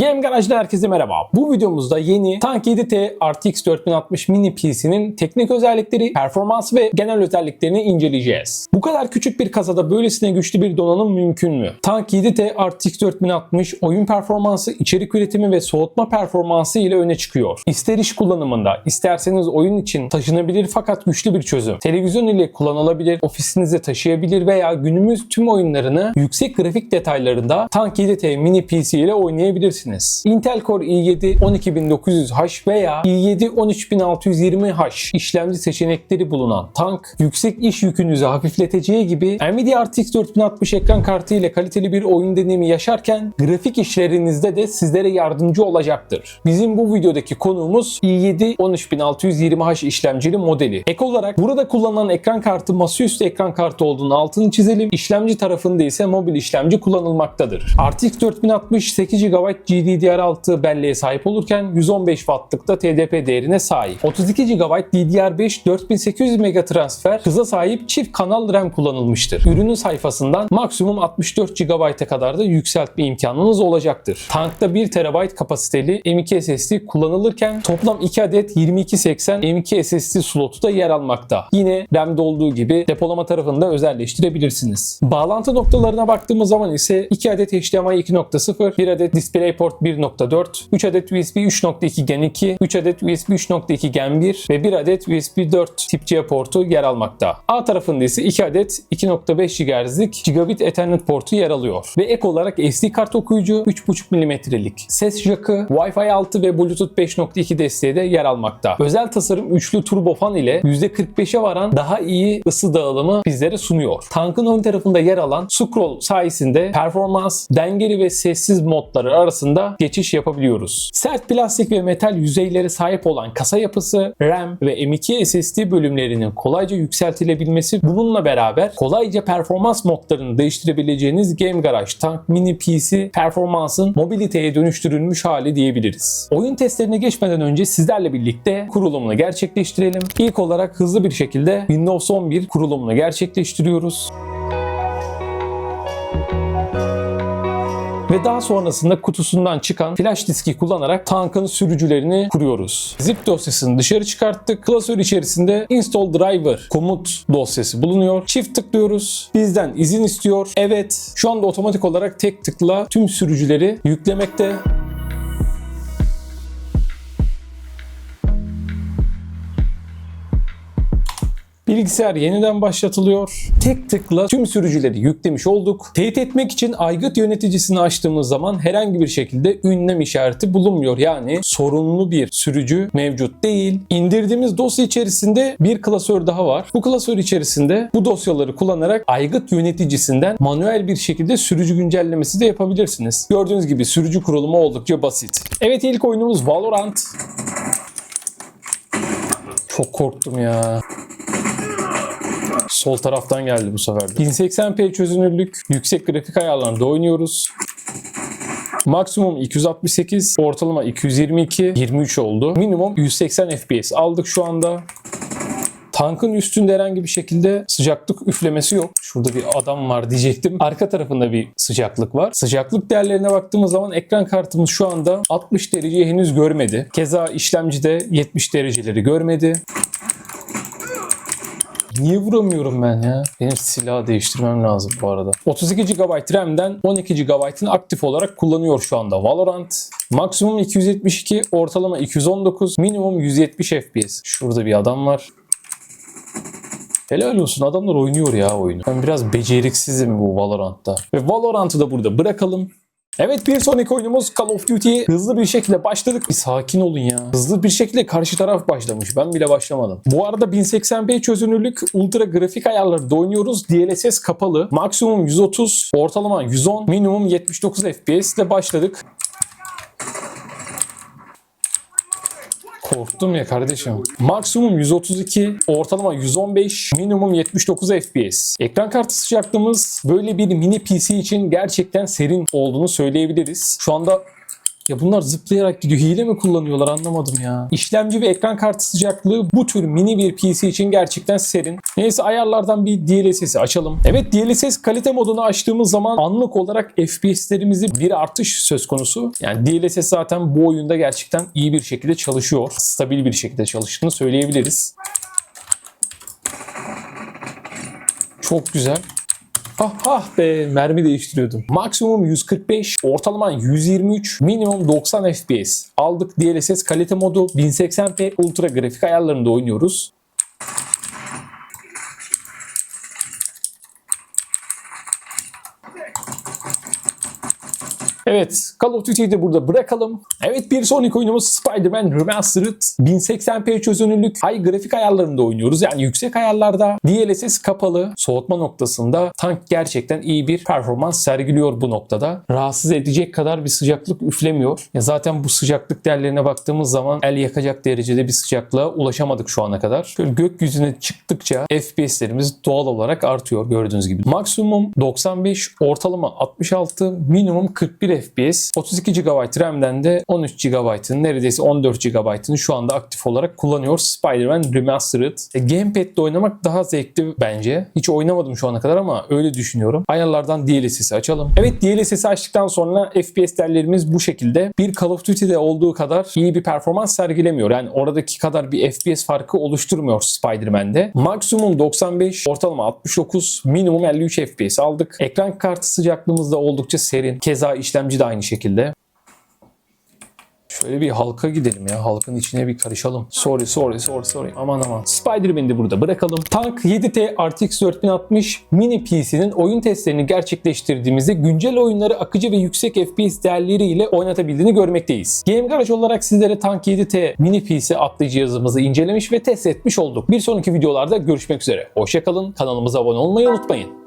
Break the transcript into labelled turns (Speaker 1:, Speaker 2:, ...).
Speaker 1: Game Garage'da herkese merhaba. Bu videomuzda yeni Tank 7T RTX 4060 mini PC'nin teknik özellikleri, performansı ve genel özelliklerini inceleyeceğiz. Bu kadar küçük bir kasada böylesine güçlü bir donanım mümkün mü? Tank 7T RTX 4060 oyun performansı, içerik üretimi ve soğutma performansı ile öne çıkıyor. İster iş kullanımında, isterseniz oyun için taşınabilir fakat güçlü bir çözüm. Televizyon ile kullanılabilir, ofisinize taşıyabilir veya günümüz tüm oyunlarını yüksek grafik detaylarında Tank 7T mini PC ile oynayabilirsiniz. Intel Core i7 12900H veya i7 13620H işlemci seçenekleri bulunan tank, yüksek iş yükünüzü hafifleteceği gibi Nvidia RTX 4060 ekran kartı ile kaliteli bir oyun deneyimi yaşarken grafik işlerinizde de sizlere yardımcı olacaktır. Bizim bu videodaki konuğumuz i7 13620H işlemcili modeli. Ek olarak burada kullanılan ekran kartı masaüstü ekran kartı olduğunu altını çizelim. İşlemci tarafında ise mobil işlemci kullanılmaktadır. RTX 4060 8 GB GDDR6 belleğe sahip olurken 115 Watt'lık da TDP değerine sahip. 32 GB DDR5 4800 MB transfer hıza sahip çift kanal RAM kullanılmıştır. Ürünün sayfasından maksimum 64 GB'a kadar da yükseltme imkanınız olacaktır. Tankta 1 TB kapasiteli M.2 SSD kullanılırken toplam 2 adet 2280 M.2 SSD slotu da yer almakta. Yine RAM'de olduğu gibi depolama tarafını da özelleştirebilirsiniz. Bağlantı noktalarına baktığımız zaman ise 2 adet HDMI 2.0, 1 adet DisplayPort 1.4, 3 adet USB 3.2 Gen 2, 3 adet USB 3.2 Gen 1 ve 1 adet USB 4 tip C portu yer almakta. A tarafında ise 2 adet 2.5 GHz'lik Gigabit Ethernet portu yer alıyor. Ve ek olarak SD kart okuyucu 3.5 mm'lik ses jackı, Wi-Fi 6 ve Bluetooth 5.2 desteği de yer almakta. Özel tasarım üçlü turbofan ile %45'e varan daha iyi ısı dağılımı bizlere sunuyor. Tankın ön tarafında yer alan scroll sayesinde performans, dengeli ve sessiz modları arasında geçiş yapabiliyoruz. Sert plastik ve metal yüzeylere sahip olan kasa yapısı, RAM ve M.2 SSD bölümlerinin kolayca yükseltilebilmesi bununla beraber kolayca performans modlarını değiştirebileceğiniz Game Garage Tank Mini PC performansın mobiliteye dönüştürülmüş hali diyebiliriz. Oyun testlerine geçmeden önce sizlerle birlikte kurulumunu gerçekleştirelim. İlk olarak hızlı bir şekilde Windows 11 kurulumunu gerçekleştiriyoruz. Ve daha sonrasında kutusundan çıkan flash diski kullanarak tankın sürücülerini kuruyoruz. Zip dosyasını dışarı çıkarttık. Klasör içerisinde install driver komut dosyası bulunuyor. Çift tıklıyoruz. Bizden izin istiyor. Evet. Şu anda otomatik olarak tek tıkla tüm sürücüleri yüklemekte. Bilgisayar yeniden başlatılıyor. Tek tıkla tüm sürücüleri yüklemiş olduk. Teyit etmek için aygıt yöneticisini açtığımız zaman herhangi bir şekilde ünlem işareti bulunmuyor. Yani sorunlu bir sürücü mevcut değil. İndirdiğimiz dosya içerisinde bir klasör daha var. Bu klasör içerisinde bu dosyaları kullanarak aygıt yöneticisinden manuel bir şekilde sürücü güncellemesi de yapabilirsiniz. Gördüğünüz gibi sürücü kurulumu oldukça basit. Evet ilk oyunumuz Valorant. Çok korktum ya. Sol taraftan geldi bu sefer de. 1080p çözünürlük, yüksek grafik ayarlarında oynuyoruz. Maksimum 268, ortalama 222, 23 oldu. Minimum 180 FPS aldık şu anda. Tankın üstünde herhangi bir şekilde sıcaklık üflemesi yok. Şurada bir adam var diyecektim. Arka tarafında bir sıcaklık var. Sıcaklık değerlerine baktığımız zaman ekran kartımız şu anda 60 dereceyi henüz görmedi. Keza işlemcide 70 dereceleri görmedi. Niye vuramıyorum ben ya? Benim silahı değiştirmem lazım bu arada. 32 GB RAM'den 12 GB'ını aktif olarak kullanıyor şu anda Valorant. Maksimum 272, ortalama 219, minimum 170 FPS. Şurada bir adam var. Helal olsun adamlar oynuyor ya oyunu. Ben biraz beceriksizim bu Valorant'ta. Ve Valorant'ı da burada bırakalım. Evet bir sonraki oyunumuz Call of Duty'ye hızlı bir şekilde başladık. Bir sakin olun ya. Hızlı bir şekilde karşı taraf başlamış. Ben bile başlamadım. Bu arada 1080p çözünürlük ultra grafik ayarlarında oynuyoruz. DLSS kapalı. Maksimum 130, ortalama 110, minimum 79 FPS ile başladık. Korktum ya kardeşim. Maksimum 132, ortalama 115, minimum 79 FPS. Ekran kartı sıcaklığımız böyle bir mini PC için gerçekten serin olduğunu söyleyebiliriz. Şu anda Ya bunlar zıplayarak gidiyor. Hile mi kullanıyorlar anlamadım ya. İşlemci ve ekran kartı sıcaklığı bu tür mini bir PC için gerçekten serin. Neyse ayarlardan bir DLSS'i açalım. Evet DLSS kalite modunu açtığımız zaman anlık olarak FPS'lerimizde bir artış söz konusu. Yani DLSS zaten bu oyunda gerçekten iyi bir şekilde çalışıyor. Stabil bir şekilde çalıştığını söyleyebiliriz. Çok güzel. Ah ah be mermi değiştiriyordum. Maksimum 145, ortalama 123, minimum 90 FPS. Aldık DLSS kalite modu 1080p ultra grafik ayarlarında oynuyoruz. Evet, Call of Duty'yi de burada bırakalım. Evet, bir sonraki oyunumuz Spider-Man Remastered. 1080p çözünürlük, high grafik ayarlarında oynuyoruz. Yani yüksek ayarlarda DLSS kapalı, soğutma noktasında tank gerçekten iyi bir performans sergiliyor bu noktada. Rahatsız edecek kadar bir sıcaklık üflemiyor. Ya zaten bu sıcaklık değerlerine baktığımız zaman el yakacak derecede bir sıcaklığa ulaşamadık şu ana kadar. Şöyle gökyüzüne çıktıkça FPS'lerimiz doğal olarak artıyor gördüğünüz gibi. Maksimum 95, ortalama 66, minimum 41 FPS. 32 GB RAM'den de 13 GB'ın neredeyse 14 GB'ını şu anda aktif olarak kullanıyor Spider-Man Remastered. E, Gamepad'de oynamak daha zevkli bence. Hiç oynamadım şu ana kadar ama öyle düşünüyorum. Ayarlardan DLSS'i açalım. Evet DLSS'i açtıktan sonra FPS değerlerimiz bu şekilde. Bir Call of Duty'de olduğu kadar iyi bir performans sergilemiyor. Yani oradaki kadar bir FPS farkı oluşturmuyor Spider-Man'de. Maksimum 95, ortalama 69, minimum 53 FPS aldık. Ekran kartı sıcaklığımız da oldukça serin. Keza işlemci de aynı şekilde. Şöyle bir halka gidelim ya. Halkın içine bir karışalım. Sorry, sorry, sorry, sorry. Aman aman. Spider-Man'i de burada bırakalım. Tank 7T RTX 4060 mini PC'nin oyun testlerini gerçekleştirdiğimizde güncel oyunları akıcı ve yüksek FPS değerleriyle oynatabildiğini görmekteyiz. Game Garage olarak sizlere Tank 7T mini PC adlı cihazımızı incelemiş ve test etmiş olduk. Bir sonraki videolarda görüşmek üzere. Hoşçakalın. Kanalımıza abone olmayı unutmayın.